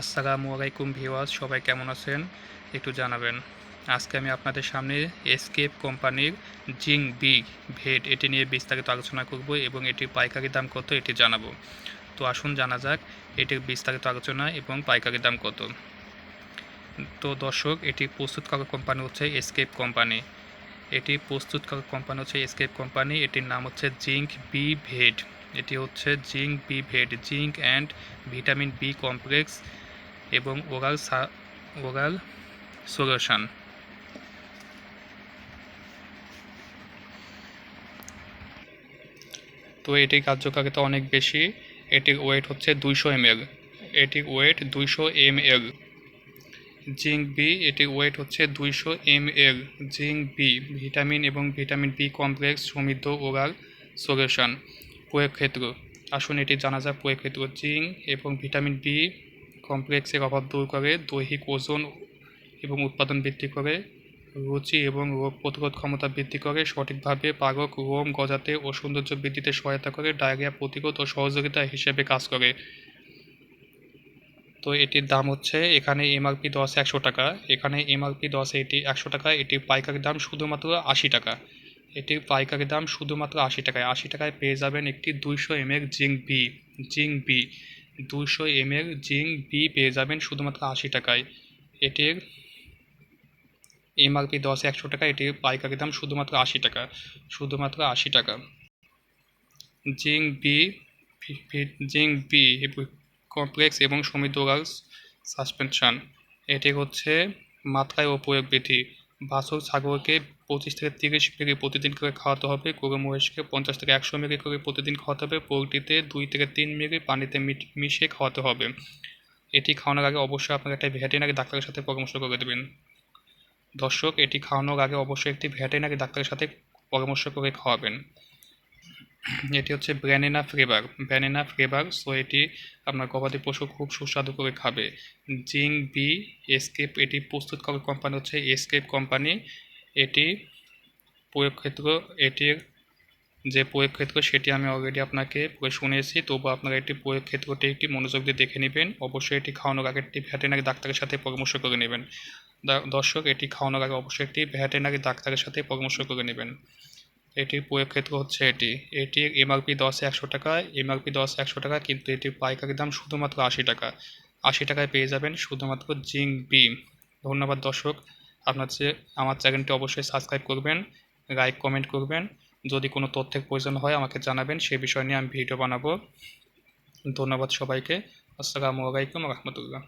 আসসালামু আলাইকুম ভিওয়ার্স সবাই কেমন আছেন? একটু জানাবেন। আজকে আমি আপনাদের সামনে এসকেপ কোম্পানির জিং বি ভেড এটি নিয়ে বিস্তারিত আলোচনা করব এবং এটির পাইকারি দাম কত এটি জানাব। তো আসুন জানা যাক এটির বিস্তারিত আলোচনা এবং পাইকারি দাম কত। তো দর্শক, এটি প্রস্তুতকারক কোম্পানি হচ্ছে এসকেপ কোম্পানি। এটি প্রস্তুতকারক কোম্পানি হচ্ছে এসকেপ কোম্পানি। এটির নাম হচ্ছে জিঙ্ক বি ভেড এটি হচ্ছে জিঙ্ক বি ভেড zinc and vitamin B complex এবং ওরাল ওরাল সলিউশন তো এটির কার্যকারিতা অনেক বেশি। এটির ওয়েট হচ্ছে দুইশো এমএল এটির ওয়েট দুইশো এম এমএল জিঙ্ক বি এটির ওয়েট হচ্ছে দুইশো M ML zinc B vitamin এবং ভিটামিন বি কমপ্লেক্স সমৃদ্ধ ওরাল সলিউশন প্রয়োগ ক্ষেত্র। আসুন এটি জানা যায় প্রয়োগ ক্ষেত্র। জিঙ্ক এবং ভিটামিন বি কমপ্লেক্সের অভাব দূর করে, দৈহিক ওজন এবং উৎপাদন বৃদ্ধি করে, রুচি এবং রোগ প্রতিরোধ ক্ষমতা বৃদ্ধি করে, সঠিকভাবে পারক রোম গজাতে ও সৌন্দর্য বৃদ্ধিতে সহায়তা করে, ডায়রিয়া প্রতিরোধ ও সহযোগিতা হিসেবে কাজ করে। তো এটির দাম হচ্ছে, এখানে এমআরপি দশ একশো টাকা, এখানে এমআরপি দশ এটি একশো টাকা, এটির পাইকারি দাম শুধুমাত্র আশি টাকা। এটির পাইকারি দাম শুধুমাত্র আশি টাকায় আশি টাকায় পেয়ে যাবেন একটি দুইশো ML zinc B zinc B. দুশো এমএল জিঙ্ক বি পেয়ে যাবেন শুধুমাত্র আশি টাকায়। এটির এমআরপি দশ, একশো টাকা, এটির পাইকারি দাম শুধুমাত্র আশি টাকা, শুধুমাত্র আশি টাকা। Zinc B zinc B complex এবং সমৃদ্ধ সাসপেনশন। এটি হচ্ছে মাত্রায় ও প্রয়োগ বৃদ্ধি। বাছুর, ছাগলকে পঁচিশ থেকে তিরিশ মেগি প্রতিদিন করে খাওয়াতে হবে। গরু, মহিষকে পঞ্চাশ থেকে একশো মেগি করে প্রতিদিন খাওয়াতে হবে। পোলট্রিতে দুই থেকে তিন মেগি পানিতে মিশিয়ে খাওয়াতে হবে। এটি খাওয়ানোর আগে অবশ্যই আপনাকে একটা ভেটেরিনারি ডাক্তারের সাথে পরামর্শ করে দেবেন। দর্শক, এটি খাওয়ানোর আগে অবশ্যই একটি ভেটেরিনারি ডাক্তারের সাথে পরামর্শ করে খাওয়াবেন। এটি হচ্ছে banana flavour. Banana flavour so এটি আপনার গবাদি পশু খুব সুস্বাদু করে খাবে। জিং বি, এসকেপ, এটি প্রস্তুতকারক কোম্পানি হচ্ছে এসকেপ কোম্পানি এটি প্রয়োগ ক্ষেত্র এটির যে প্রয়োগ ক্ষেত্র সেটি আমি অলরেডি আপনাকে শুনেছি। তবু আপনারা এটি প্রয়োগ ক্ষেত্রটি একটি মনোযোগ দিয়ে দেখে নেবেন। অবশ্যই এটি খাওয়ানোর আগে একটি ভেটেনারি ডাক্তারের সাথে পরামর্শ করে নেবেন। দর্শক, এটি খাওয়ানোর আগে অবশ্যই একটি ভেটেনারি ডাক্তারের সাথে পরামর্শ করে নেবেন। এটির প্রয়োগ ক্ষেত্র হচ্ছে এটি। এটি এমআরপি দশ একশো টাকা এমআরপি দশ একশো টাকা, কিন্তু এটির পাইকারি দাম শুধুমাত্র আশি টাকা। আশি টাকায় পেয়ে যাবেন শুধুমাত্র জিঙ্ক বি ধন্যবাদ দর্শক। আপনার যে আমার চ্যানেলটি অবশ্যই সাবস্ক্রাইব করবেন, লাইক, কমেন্ট করবেন। যদি কোনো তথ্যের প্রয়োজন হয় আমাকে জানাবেন, সে বিষয় নিয়ে আমি ভিডিও বানাবো। ধন্যবাদ সবাইকে। আসসালামু আলাইকুম রহমতুল্লাহ।